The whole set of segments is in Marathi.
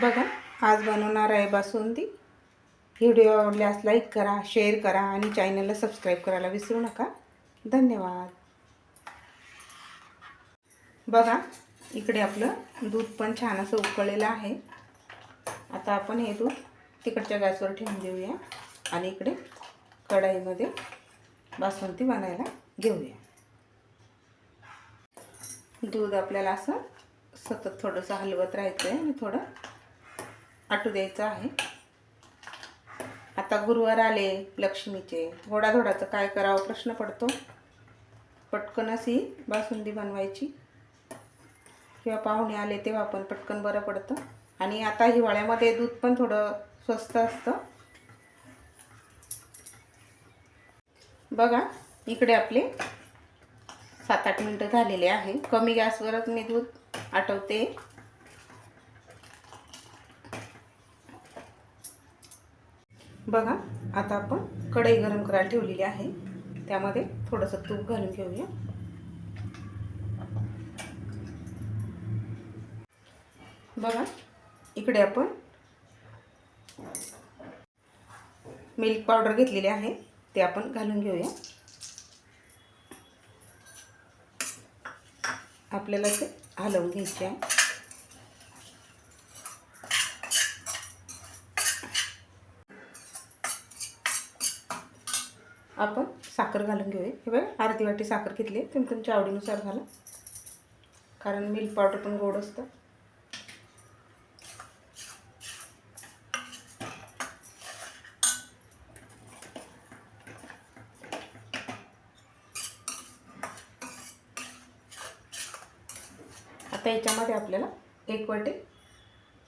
बघा आज बनवणार आहे बासुंदी. व्हिडिओ आवडल्यास लाईक करा शेअर करा आणि चॅनलला सबस्क्राईब करायला विसरू नका. धन्यवाद. बघा इकडे आपलं दूध पण छान असं उकळलेलं आहे. आता आपण हे दूध तिकडच्या गॅसवर ठेवून देऊया आणि इकडे कढाईमध्ये बासुंदी बनायला घेऊया. दूध आपल्याला असं सतत थोडंसं हलवत राहायचं आहे आणि थोडं आटू द्यायचं आहे. आता गुरुवार आले लक्ष्मीचे. घोडाधोडाचं काय करावं प्रश्न पडतो. पटकन अशी बासुंदी बनवायची. किंवा पाहुणे आले तेव्हा पण पटकन बरं पडतं. आणि आता हिवाळ्यामध्ये दूध पण थोडं स्वस्त असतं. बघा इकडे आपले सात आठ मिनटं झालेले आहे. कमी गॅसवरच मी दूध आटवते. बघा आता आपण कढई गरम करायला ठेवलेली आहे. त्यामध्ये थोडंसं तूप घालून घेऊया. बघा इकडे आपण मिल्क पावडर घेतलेली आहे ते आपण घालून घेऊया. आपल्याला ते हलवून घ्यायचे आहे. आपण साखर घालून घेऊया. हे बघा अर्धी वाटी साखर घेतली तुम्ही तुमच्या आवडीनुसार घाला. कारण मिल्क पावडर पण गोड असतं. आता याच्यामध्ये आपल्याला एक वाटी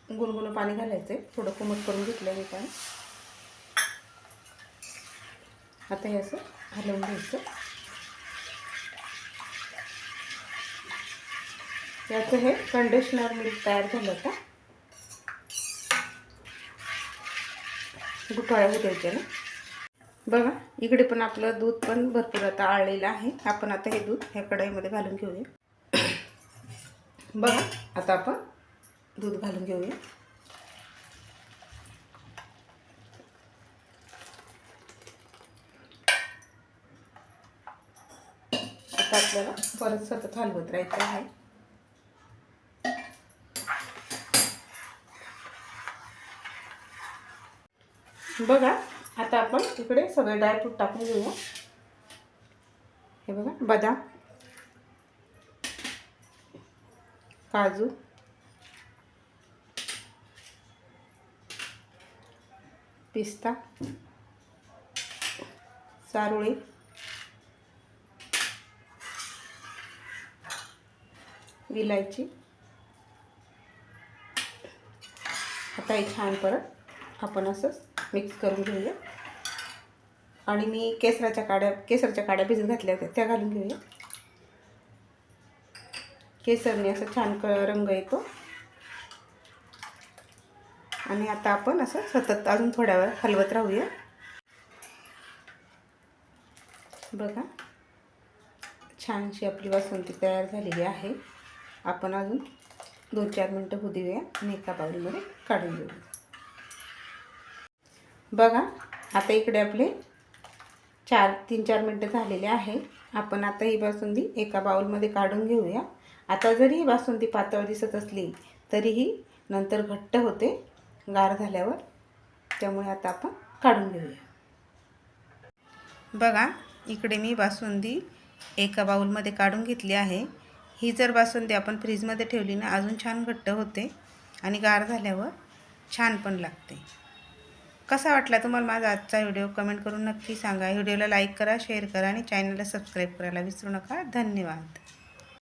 गुणगुणं पाणी घालायचं आहे थोडं कोमट करून घेतलं आहे पाणी. आता हे असं हलवून घ्यायचं. याचं हे कंडिशनर मिल्क तयार झालं होतं. गुठळ्या होऊ द्यायच्या ना. बघा इकडे पण आपलं दूध पण भरपूर आता आळलेलं आहे. आपण आता हे दूध ह्या कढईमध्ये घालून घेऊया. बघा आता आपण दूध घालून घेऊया. आता आपल्याला परत सतत हलवत राहायचं आहे. बघा आता आपण इकडे सगळे ड्रायफ्रूट टाकून घेऊया. हे बघा बदाम काजू पिस्ता चारोळी विलायची. आता हे छान परत आपण असंच मिक्स करून घेऊया. आणि मी केसराच्या काड्या केसरच्या काड्या भिजत घातल्या होत्या त्या घालून घेऊया. केसरने असं छान क रंग येतो. आणि आता आपण असं सतत अजून थोड्या वेळ हलवत राहूया. बघा. छानशी आपली बासुंदी तयार झालेली आहे. आपण अजून दोन चार मिनटं होऊ देऊया. आणि एका बाउलमध्ये काढून घेऊया बघा आता इकडे आपले चार तीन चार मिनटं झालेले आहे. आपण आता ही बासुंदी एका बाउलमध्ये काढून घेऊया. आता जरी ही बासुंदी पातळ दिसत असली तरीही नंतर घट्ट होते गार झाल्यावर. त्यामुळे आता आपण काढून घेऊया. बघा इकडे मी बासुंदी एका बाउलमध्ये काढून घेतली आहे. ही जर बासुंदी आपण फ्रीजमध्ये ठेवली ना अजून छान घट्ट होते आणि गार झाल्यावर छान पण लागते. कसा वाटला तुम्हाला माझा आजचा व्हिडिओ? कमेंट करून नक्की सांगा. व्हिडिओला लाईक करा शेअर करा आणि चॅनलला सबस्क्राईब करायला विसरू नका. धन्यवाद.